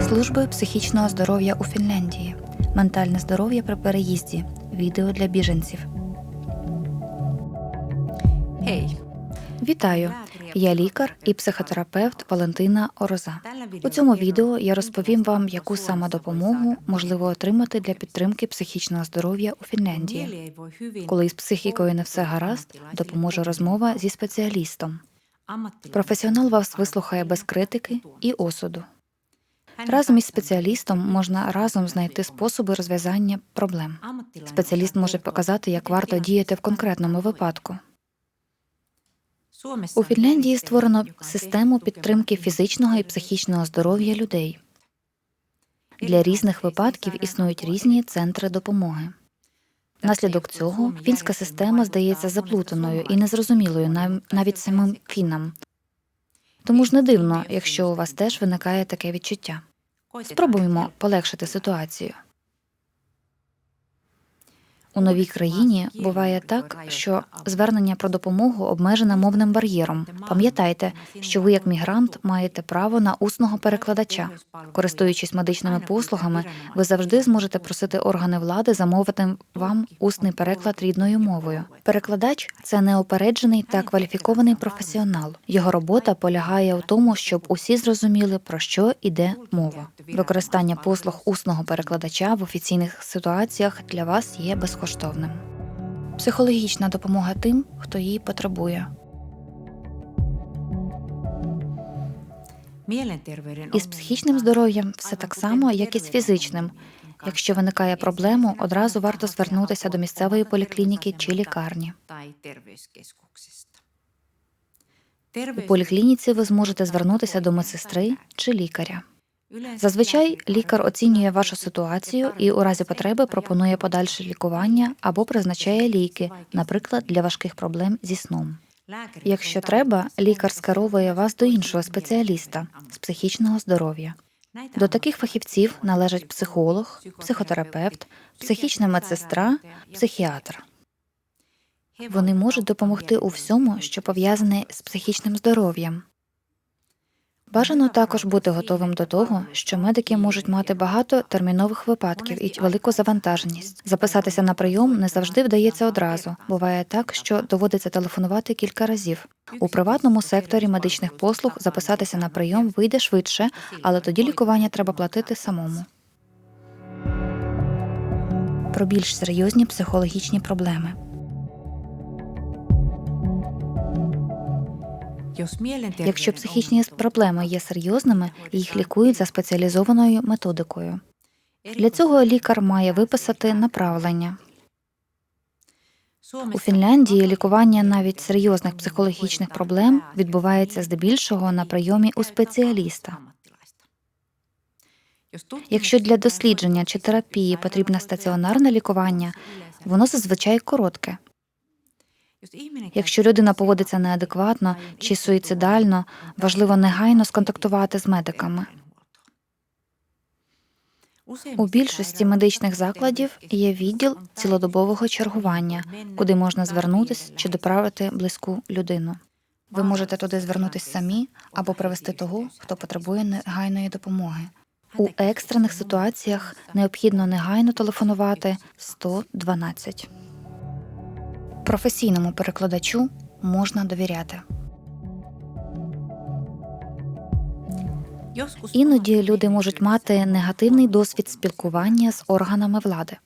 Служби психічного здоров'я у Фінляндії. Ментальне здоров'я при переїзді. Відео для біженців. Hei. Вітаю! Я лікар і психотерапевт Валентина Ороза. У цьому відео я розповім вам, яку саме допомогу можливо отримати для підтримки психічного здоров'я у Фінляндії. Коли з психікою не все гаразд, допоможе розмова зі спеціалістом. Професіонал вас вислухає без критики і осуду. Разом із спеціалістом можна разом знайти способи розв'язання проблем. Спеціаліст може показати, як варто діяти в конкретному випадку. У Фінляндії створено систему підтримки фізичного і психічного здоров'я людей. Для різних випадків існують різні центри допомоги. Внаслідок цього фінська система здається заплутаною і незрозумілою навіть самим фінам. Тому ж не дивно, якщо у вас теж виникає таке відчуття. Спробуємо полегшити ситуацію. У новій країні буває так, що звернення про допомогу обмежене мовним бар'єром. Пам'ятайте, що ви, як мігрант, маєте право на усного перекладача. Користуючись медичними послугами, ви завжди зможете просити органи влади замовити вам усний переклад рідною мовою. Перекладач це неопереджений та кваліфікований професіонал. Його робота полягає у тому, щоб усі зрозуміли, про що йде мова. Використання послуг усного перекладача в офіційних ситуаціях для вас є безкоштовним. Психологічна допомога тим, хто її потребує. Із психічним здоров'ям все так само, як і з фізичним. Якщо виникає проблема, одразу варто звернутися до місцевої поліклініки чи лікарні. У поліклініці ви зможете звернутися до медсестри чи лікаря. Зазвичай лікар оцінює вашу ситуацію і у разі потреби пропонує подальше лікування або призначає ліки, наприклад, для важких проблем зі сном. Якщо треба, лікар скеровує вас до іншого спеціаліста з психічного здоров'я. До таких фахівців належать психолог, психотерапевт, психічна медсестра, психіатр. Вони можуть допомогти у всьому, що пов'язане з психічним здоров'ям. Бажано також бути готовим до того, що медики можуть мати багато термінових випадків і велику завантаженість. Записатися на прийом не завжди вдається одразу. Буває так, що доводиться телефонувати кілька разів. У приватному секторі медичних послуг записатися на прийом вийде швидше, але тоді лікування треба платити самому. Про більш серйозні психологічні проблеми. Якщо психічні проблеми є серйозними, їх лікують за спеціалізованою методикою. Для цього лікар має виписати направлення. У Фінляндії лікування навіть серйозних психологічних проблем відбувається здебільшого на прийомі у спеціаліста. Якщо для дослідження чи терапії потрібне стаціонарне лікування, воно зазвичай коротке. Якщо людина поводиться неадекватно чи суїцидально, важливо негайно сконтактувати з медиками. У більшості медичних закладів є відділ цілодобового чергування, куди можна звернутися чи доправити близьку людину. Ви можете туди звернутися самі або привести того, хто потребує негайної допомоги. У екстрених ситуаціях необхідно негайно телефонувати 112. Професійному перекладачу можна довіряти. Іноді люди можуть мати негативний досвід спілкування з органами влади.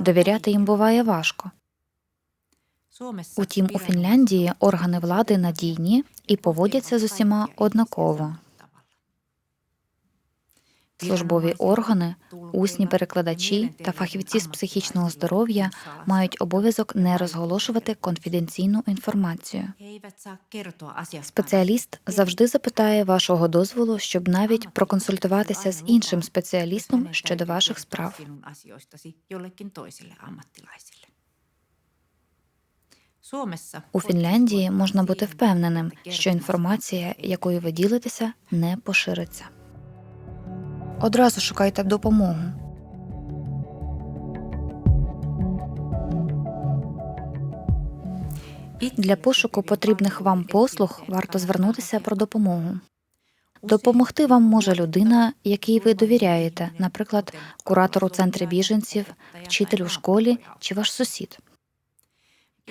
Довіряти їм буває важко. Утім, у Фінляндії органи влади надійні і поводяться з усіма однаково. Службові органи, усні перекладачі та фахівці з психічного здоров'я мають обов'язок не розголошувати конфіденційну інформацію. Спеціаліст завжди запитає вашого дозволу, щоб навіть проконсультуватися з іншим спеціалістом щодо ваших справ. У Фінляндії можна бути впевненим, що інформація, якою ви ділитеся, не пошириться. Одразу шукайте допомогу. Для пошуку потрібних вам послуг варто звернутися про допомогу. Допомогти вам може людина, якій ви довіряєте, наприклад, куратор у центрі біженців, вчитель у школі чи ваш сусід.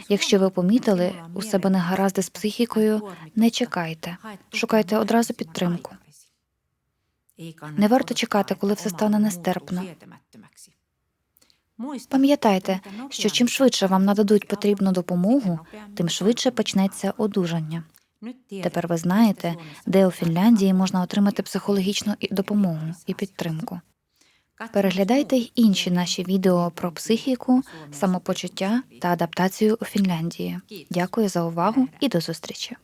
Якщо ви помітили у себе негаразди з психікою, не чекайте, шукайте одразу підтримку. Не варто чекати, коли все стане нестерпно. Пам'ятайте, що чим швидше вам нададуть потрібну допомогу, тим швидше почнеться одужання. Тепер ви знаєте, де у Фінляндії можна отримати психологічну допомогу і підтримку. Переглядайте й інші наші відео про психіку, самопочуття та адаптацію у Фінляндії. Дякую за увагу і до зустрічі.